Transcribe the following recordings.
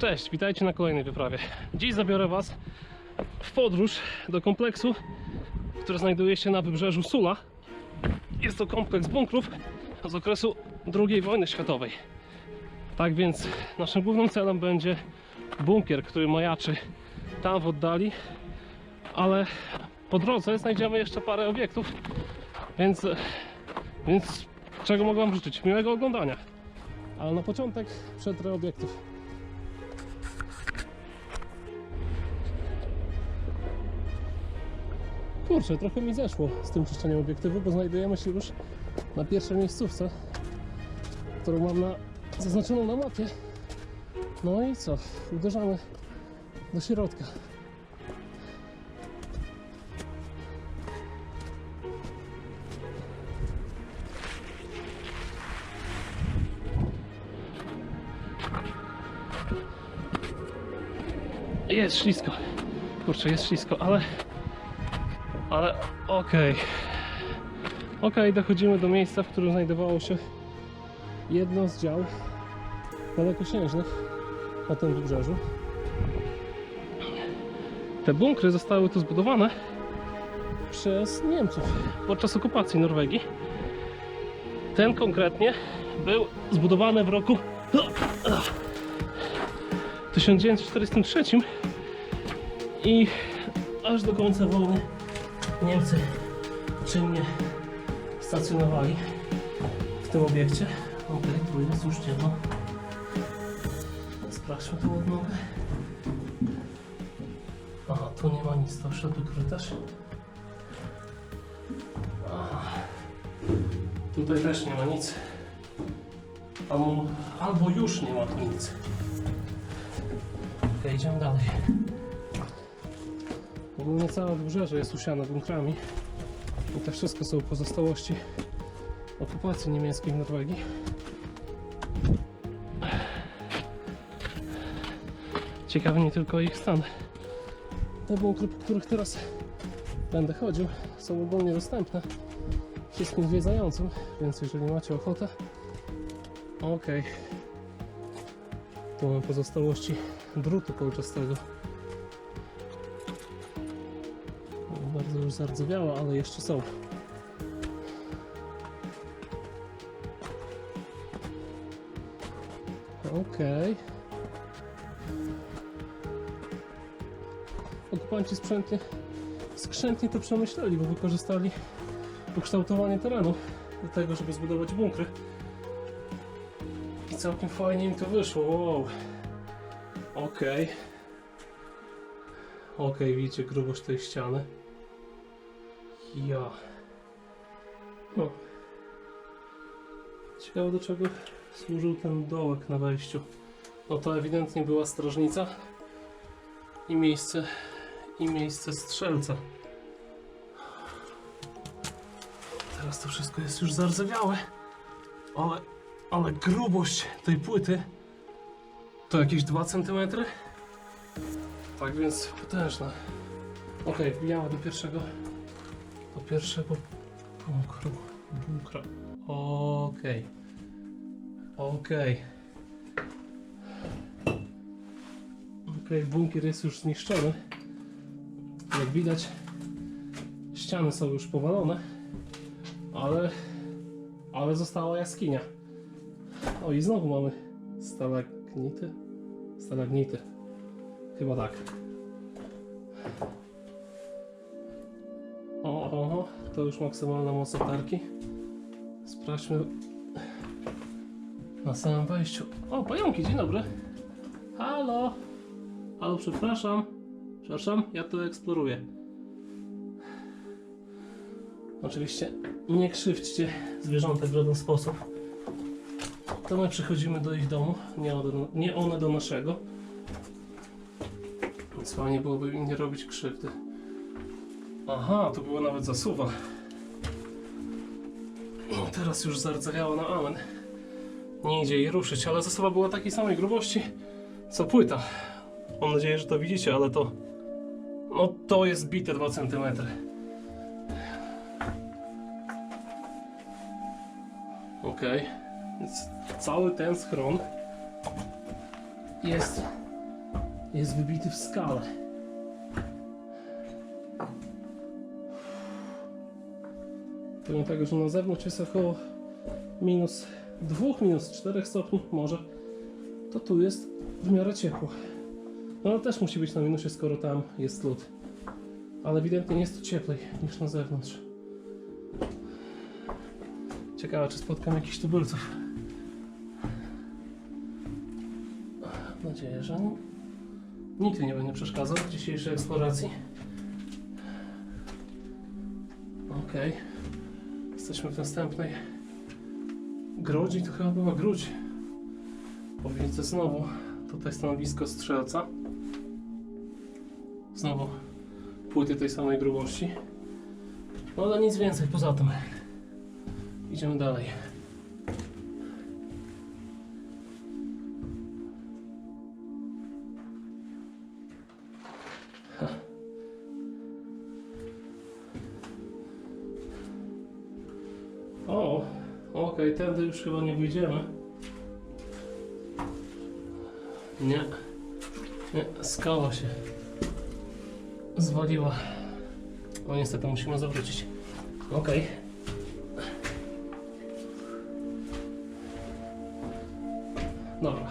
Cześć, witajcie na kolejnej wyprawie. Dziś zabiorę Was w podróż do kompleksu, który znajduje się na wybrzeżu Sula. Jest to kompleks bunkrów z okresu II wojny światowej. Tak więc naszym głównym celem będzie bunkier, który majaczy tam w oddali, ale po drodze znajdziemy jeszcze parę obiektów, więc, więc czego mogę Wam życzyć? Miłego oglądania. Ale na początek przetrę obiektów. Kurczę, trochę mi zeszło z tym czyszczeniem obiektywu, bo znajdujemy się już na pierwszej miejscówce, którą mam na, zaznaczoną na mapie. No i co? Uderzamy do środka. Jest ślisko. Kurczę, jest ślisko, ale ale okej. Okej, dochodzimy do miejsca, w którym znajdowało się jedno z dział dalekosiężnych na tym wybrzeżu. Te bunkry zostały tu zbudowane przez Niemców podczas okupacji Norwegii. Ten konkretnie był zbudowany w roku 1943 i aż do końca wojny Niemcy czynnie stacjonowali w tym obiekcie. Ok, tu jest już ciemno. Sprawdźmy tu odnogę. Aha, tu nie ma nic, to wszedł korytarz. Tutaj też nie ma nic. Albo, albo już nie ma tu nic. Ok, idziemy dalej. Ogólnie całe wybrzeże jest usiane bunkrami i to wszystko są pozostałości okupacji niemieckiej w Norwegii. Ciekawi mnie tylko ich stan. Te bunkry, po których teraz będę chodził, są ogólnie dostępne wszystkim zwiedzającym, więc jeżeli macie ochotę, okej. Tu mamy pozostałości drutu kolczastego. Zardzewiała, ale jeszcze są. Okej. Okupanci sprzętnie, skrzętnie to przemyśleli, bo wykorzystali ukształtowanie terenu do tego, żeby zbudować bunkry. I całkiem fajnie im to wyszło. Wow. Okej. Okej, widzicie grubość tej ściany. Ja. No. Ciekawe do czego służył ten dołek na wejściu. No to ewidentnie była strażnica i miejsce i miejsce strzelca. Teraz to wszystko jest już zardzewiałe. Ale, ale grubość tej płyty to jakieś 2 cm. Tak więc potężna. Ok, wbijamy do pierwszego do pierwszego bunkru. Bunkra. Okej. Okej. Okej, bunkier jest już zniszczony. Jak widać, ściany są już powalone, ale, ale została jaskinia. O i znowu mamy stalagnity. Stalagnity. Chyba tak. O, o, to już maksymalna moc latarki. Sprawdźmy na samym wejściu. O, pająki, dzień dobry. Halo. Halo, przepraszam. Przepraszam, ja tu eksploruję. Oczywiście nie krzywdźcie zwierzątek w żaden sposób. To my przychodzimy do ich domu, nie nie one do naszego. Więc fajnie byłoby im nie robić krzywdy. Aha, to była nawet zasuwa. Teraz już zardzewiała na amen. Nie idzie jej ruszyć, ale zasuwa była takiej samej grubości co płyta. Mam nadzieję, że to widzicie, ale to... No to jest bite 2 cm. Ok, więc cały ten schron jest jest wybity w skale. Powiem tak, że na zewnątrz jest około minus 2, minus 4 stopni może. To tu jest w miarę ciepło. No ale też musi być na minusie, skoro tam jest lód. Ale ewidentnie jest tu cieplej niż na zewnątrz. Ciekawe, czy spotkam jakichś tubylców. Mam nadzieję, że nikt nie będzie przeszkadzał w dzisiejszej eksploracji. Okej. Jesteśmy w następnej grodzi. To chyba była gródź. Po widzę znowu tutaj stanowisko strzelca. Znowu płyty tej samej grubości. No ale nic więcej poza tym. Idziemy dalej. Ha. Okej, tędy już chyba nie wyjdziemy. Nie. Nie, skała się zwaliła. No niestety musimy zawrócić. Okej. Dobra.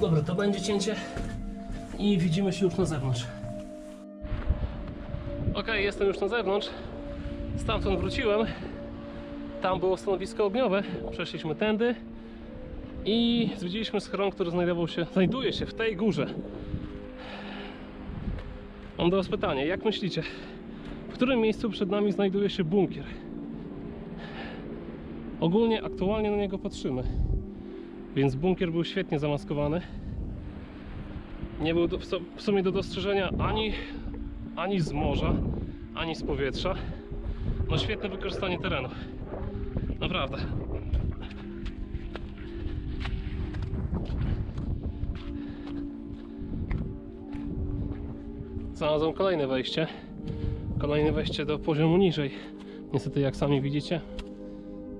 Dobra, to będzie cięcie i widzimy się już na zewnątrz. Okej, jestem już na zewnątrz. Stamtąd wróciłem. Tam było stanowisko ogniowe. Przeszliśmy tędy i zwiedziliśmy schron, który znajdował się, znajduje się w tej górze. Mam do Was pytanie, jak myślicie, w którym miejscu przed nami znajduje się bunkier? Ogólnie aktualnie na niego patrzymy, więc bunkier był świetnie zamaskowany. Nie był do, w sumie do dostrzeżenia ani, ani z morza, ani z powietrza. No świetne wykorzystanie terenu. Naprawdę. Znalazłem kolejne wejście. Kolejne wejście do poziomu niżej. Niestety, jak sami widzicie,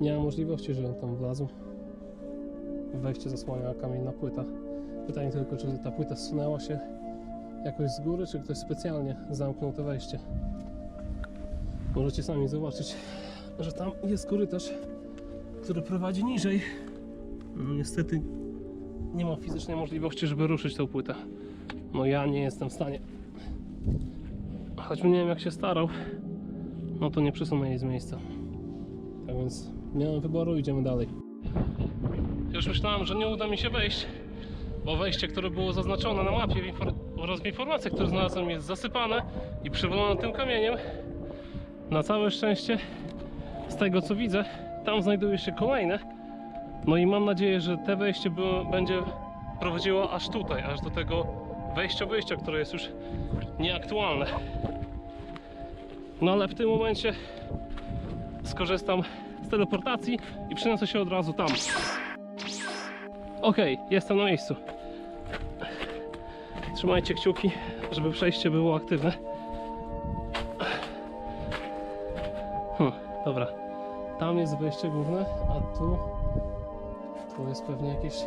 nie ma możliwości, żebym tam wlazł. Wejście zasłania kamienna płyta. Pytanie tylko, czy ta płyta zsunęła się jakoś z góry, czy ktoś specjalnie zamknął to wejście. Możecie sami zobaczyć, że tam jest korytarz, który prowadzi niżej. No, niestety nie ma fizycznej możliwości, żeby ruszyć tą płytę. No ja nie jestem w stanie. Choćbym nie wiem jak się starał, no to nie przesunę jej z miejsca. Tak więc mam wyboru, idziemy dalej. Już myślałem, że nie uda mi się wejść, bo wejście, które było zaznaczone na mapie oraz w informacjach, które znalazłem jest zasypane i przywalone tym kamieniem. Na całe szczęście, z tego co widzę, tam znajduje się kolejne. No i mam nadzieję, że te wejście było, będzie prowadziło aż tutaj, aż do tego wejścia wyjścia, które jest już nieaktualne. No ale w tym momencie skorzystam z teleportacji i przeniosę się od razu tam. Okej, jestem na miejscu. Trzymajcie kciuki, żeby przejście było aktywne. Dobra. Tam jest wejście główne, a tu tu jest pewnie jakieś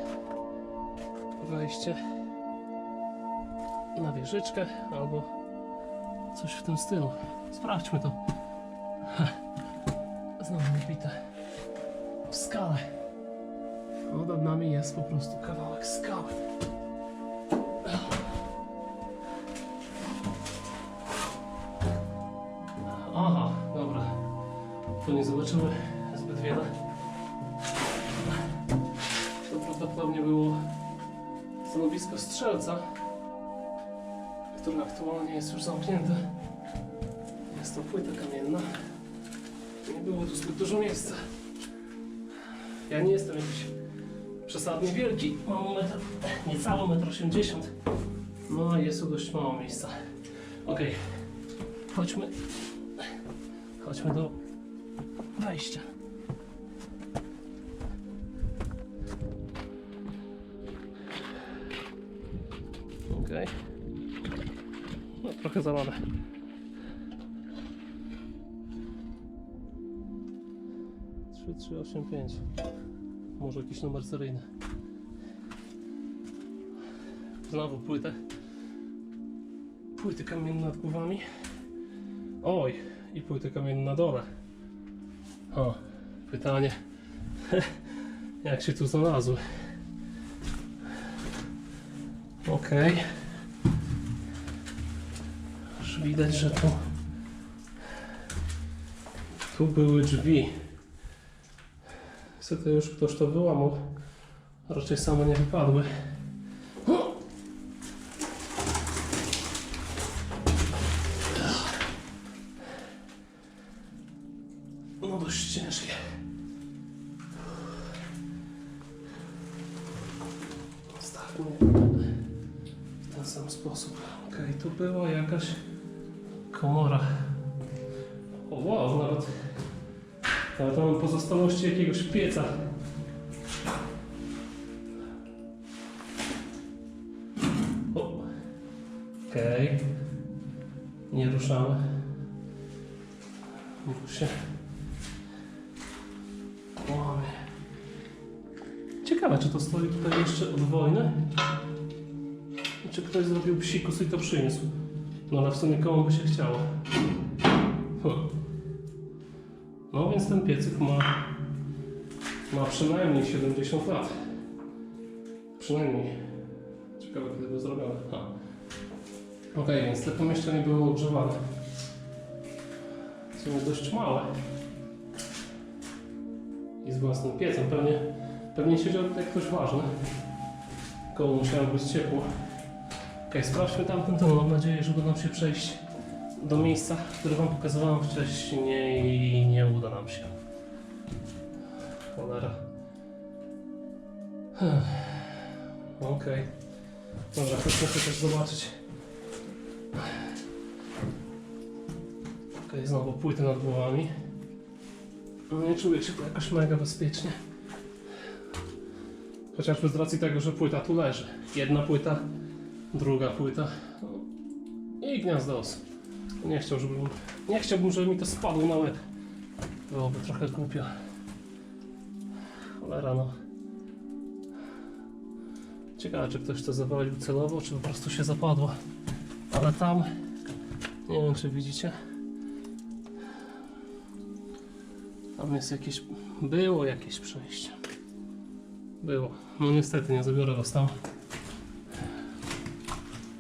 wejście na wieżyczkę albo coś w tym stylu. Sprawdźmy to. Znowu wybite w skale. No nad nami jest po prostu kawałek skały. Zobaczymy zbyt wiele. To prawdopodobnie było stanowisko strzelca, które aktualnie jest już zamknięte. Jest to płyta kamienna. Nie było tu zbyt dużo miejsca. Ja nie jestem jakiś przesadnie wielki. Mam metr, niecały metr 80. No jest tu dość mało miejsca. Okej. Chodźmy. Chodźmy do wejścia. Okej. No trochę zalane. Trzy, trzy, osiem, pięć. Może jakiś numer seryjny. Znowu płytę. Płyty kamienne nad głowami. Oj, i płyty kamienne na dole. O, pytanie. Jak się tu znalazły? Okej. Już widać, że tu tu były drzwi. Niestety już ktoś to wyłamał. Raczej same nie wypadły. Je w ten sam sposób. Okej, tu była jakaś komora. O wow, nawet, nawet mam pozostałości jakiegoś pieca. O. Okej. Nie ruszamy. Bo to stoi tutaj jeszcze od wojny? I czy ktoś zrobił psikus i to przyniósł? No ale w sumie komu by się chciało? No więc ten piecyk ma, ma przynajmniej 70 lat. Przynajmniej. Ciekawe kiedy był zrobiony. Okej, więc te pomieszczenie było ogrzewane. W sumie dość małe. I z własnym piecem. Pewnie, pewnie siedział tutaj ktoś ważny. Koło musiało być ciepło. Okej, sprawdźmy tamten dom. Mam nadzieję, że uda nam się przejść do miejsca, które Wam pokazywałem wcześniej i nie uda nam się. Cholera. Ech. Okej. Dobra, chodźmy też zobaczyć. Okej, znowu płyty nad głowami. No nie czuję się tu jakoś mega bezpiecznie. Chociażby z racji tego, że płyta tu leży. Jedna płyta, druga płyta. I gniazdo os. Nie chciał, żebym, nie chciałbym, żeby mi to spadło na łeb. Byłoby trochę głupio. Cholera no. Ciekawe, czy ktoś to zawalił celowo, czy po prostu się zapadło. Ale tam, nie wiem czy widzicie, tam jest jakieś, było jakieś przejście. Było. No niestety nie zabiorę was tam.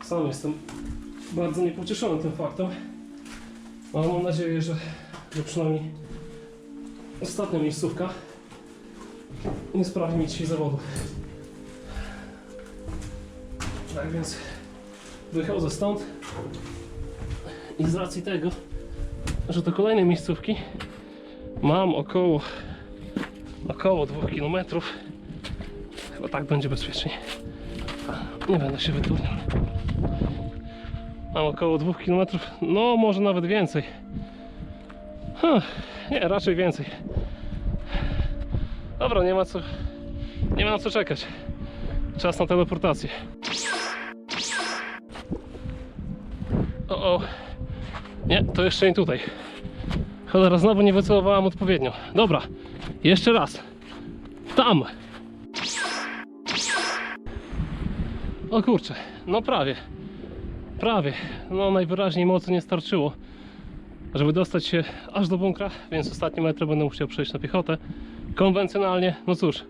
Sam jestem bardzo niepocieszony tym faktem. Ale mam nadzieję, że, że przynajmniej ostatnia miejscówka nie sprawi mi dzisiaj zawodu. Tak więc wychodzę stąd i z racji tego, że do kolejnej miejscówki mam około około 2 km chyba tak będzie bezpiecznie. Nie będę się wyturniał mam około 2 km no może nawet więcej. Huh, nie raczej więcej. Dobra nie ma co nie ma na co czekać. Czas na teleportację. O o. Nie to jeszcze nie tutaj. Cholera, znowu nie wycelowałam odpowiednio. Dobra, jeszcze raz. Tam! O kurczę, no prawie. Prawie. No najwyraźniej mocy nie starczyło, żeby dostać się aż do bunkra, więc ostatnie metry będę musiał przejść na piechotę. Konwencjonalnie, no cóż,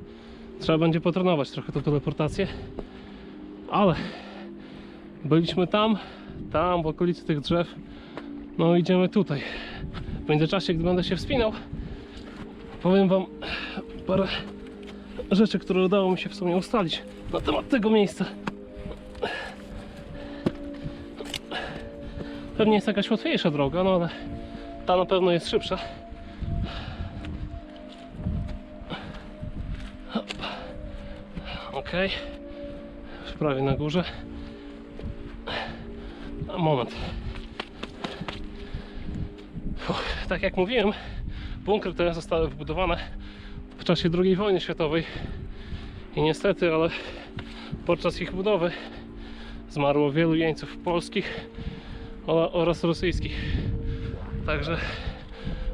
trzeba będzie potrenować trochę tą teleportację. Ale byliśmy tam, tam w okolicy tych drzew. No idziemy tutaj. W międzyczasie, gdy będę się wspinał, powiem Wam parę rzeczy, które udało mi się w sumie ustalić na temat tego miejsca. Pewnie jest jakaś łatwiejsza droga, no ale ta na pewno jest szybsza. Ok, już prawie na górze. Moment. Tak jak mówiłem, bunkry te zostały wybudowane w czasie II wojny światowej i niestety, ale podczas ich budowy zmarło wielu jeńców polskich oraz rosyjskich. Także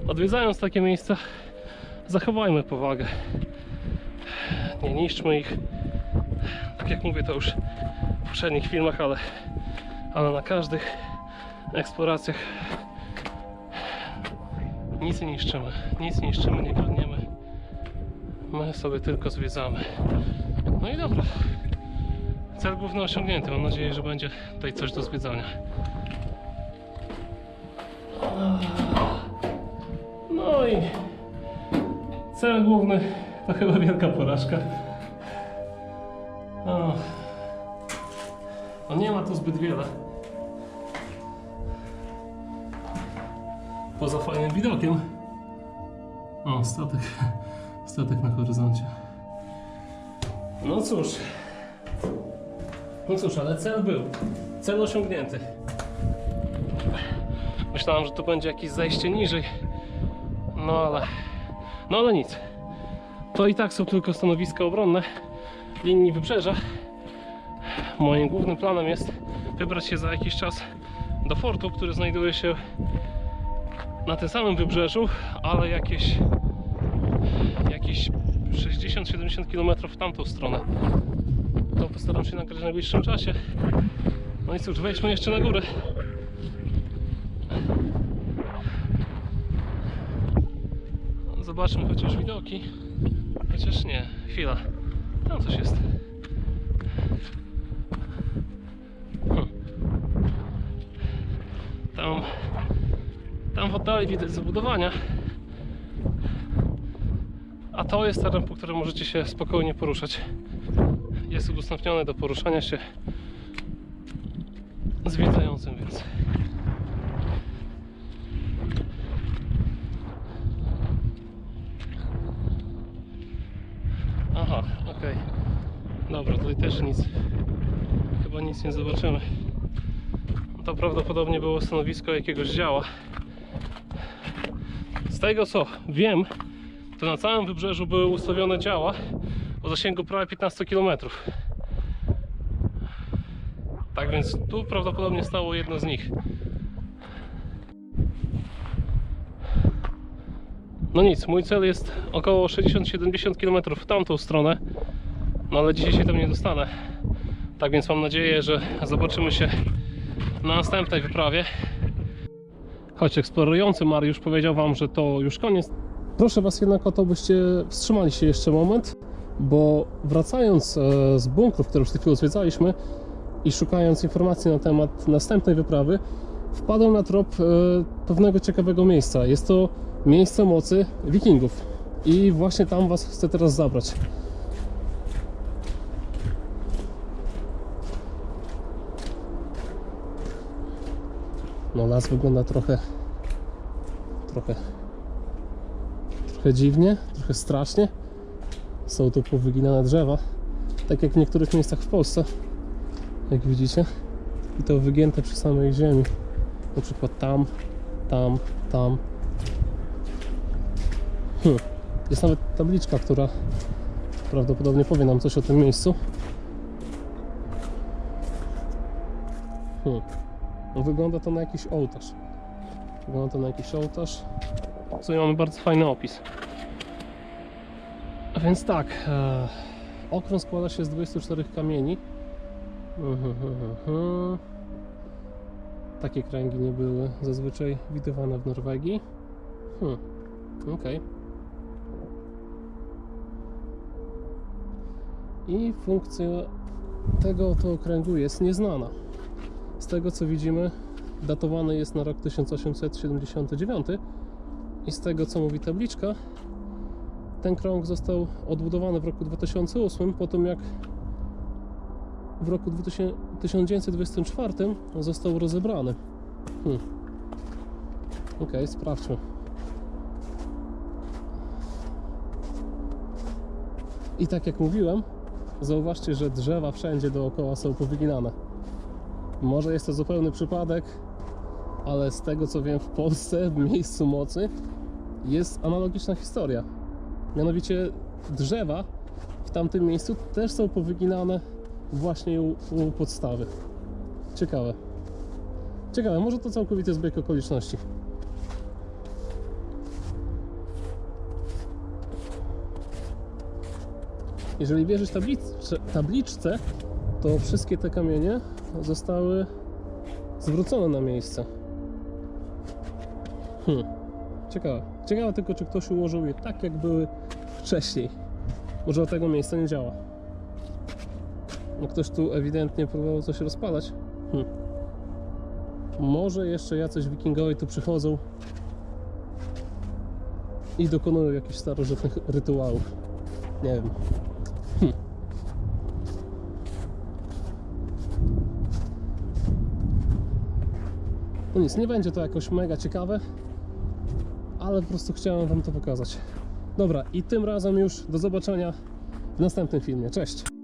odwiedzając takie miejsca, zachowajmy powagę. Nie niszczmy ich. Tak jak mówię, to już w poprzednich filmach, ale, ale na każdych eksploracjach nic nie niszczymy, nic nie niszczymy, nie kradniemy. My sobie tylko zwiedzamy. No i dobra. Cel główny osiągnięty. Mam nadzieję, że będzie tutaj coś do zwiedzania. No i cel główny to chyba wielka porażka. No nie ma tu zbyt wiele. Poza fajnym widokiem. O, statek. Statek na horyzoncie. No cóż. No cóż, ale cel był. Cel osiągnięty. Myślałem, że to będzie jakieś zejście niżej. No ale. No ale nic. To i tak są tylko stanowiska obronne linii wybrzeża. Moim głównym planem jest wybrać się za jakiś czas do fortu, który znajduje się na tym samym wybrzeżu, ale jakieś jakieś 60-70 km w tamtą stronę. To postaram się nagrać w najbliższym czasie. No i cóż, wejdźmy jeszcze na górę. Zobaczmy chociaż widoki. Chociaż nie, chwila. Tam coś jest. Hm. Tam, tam w oddali widać zabudowania. A to jest teren, po którym możecie się spokojnie poruszać. Jest udostępniony do poruszania się zwiedzającym, więc. Aha, okej. Dobra, tutaj też nic. Chyba nic nie zobaczymy. To prawdopodobnie było stanowisko jakiegoś działa. Z tego co wiem, to na całym wybrzeżu były ustawione działa o zasięgu prawie 15 km. Tak więc tu prawdopodobnie stało jedno z nich. No nic, mój cel jest około 60-70 km w tamtą stronę, no ale dzisiaj się tam nie dostanę. Tak więc mam nadzieję, że zobaczymy się na następnej wyprawie. Choć eksplorujący Mariusz powiedział Wam, że to już koniec. Proszę Was jednak o to, byście wstrzymali się jeszcze moment, bo wracając e, z bunkrów, które już przed chwilą zwiedzaliśmy i szukając informacji na temat następnej wyprawy, wpadłem na trop e, pewnego ciekawego miejsca. Jest to miejsce mocy wikingów i właśnie tam Was chcę teraz zabrać. No las wygląda trochę trochę trochę dziwnie, trochę strasznie. Są tu powyginane drzewa, tak jak w niektórych miejscach w Polsce, jak widzicie. I to wygięte przy samej ziemi. Na przykład tam, tam, tam. Hmm. Jest nawet tabliczka, która prawdopodobnie powie nam coś o tym miejscu. Hmm. Wygląda to na jakiś ołtarz. Wygląda to na jakiś ołtarz. W sumie mamy bardzo fajny opis. A więc tak, e, okrąg składa się z 24 kamieni. Takie kręgi nie były zazwyczaj widywane w Norwegii. Hmm. Okej. I funkcja tego oto okręgu jest nieznana. Z tego co widzimy, datowany jest na rok 1879 i z tego co mówi tabliczka, ten krąg został odbudowany w roku 2008 po tym jak w roku 2000 1924 został rozebrany. Hmm. Okej, sprawdźmy. I tak jak mówiłem, zauważcie, że drzewa wszędzie dookoła są powyginane. Może jest to zupełny przypadek, ale z tego co wiem w Polsce, w miejscu mocy, jest analogiczna historia. Mianowicie drzewa w tamtym miejscu też są powyginane właśnie u, u podstawy. Ciekawe. Ciekawe, może to całkowity zbieg okoliczności. Jeżeli wierzyć tabliczce, tabliczce, to wszystkie te kamienie zostały zwrócone na miejsce. Hmm. Ciekawe. Ciekawe tylko, czy ktoś ułożył je tak, jak były wcześniej. Może od tego miejsca nie działa. No ktoś tu ewidentnie próbował coś rozpalać. Hmm. Może jeszcze jacyś wikingowie tu przychodzą i dokonują jakichś starożytnych rytuałów. Nie wiem. No nic, nie będzie to jakoś mega ciekawe, ale po prostu chciałem Wam to pokazać. Dobra, i tym razem już do zobaczenia w następnym filmie. Cześć!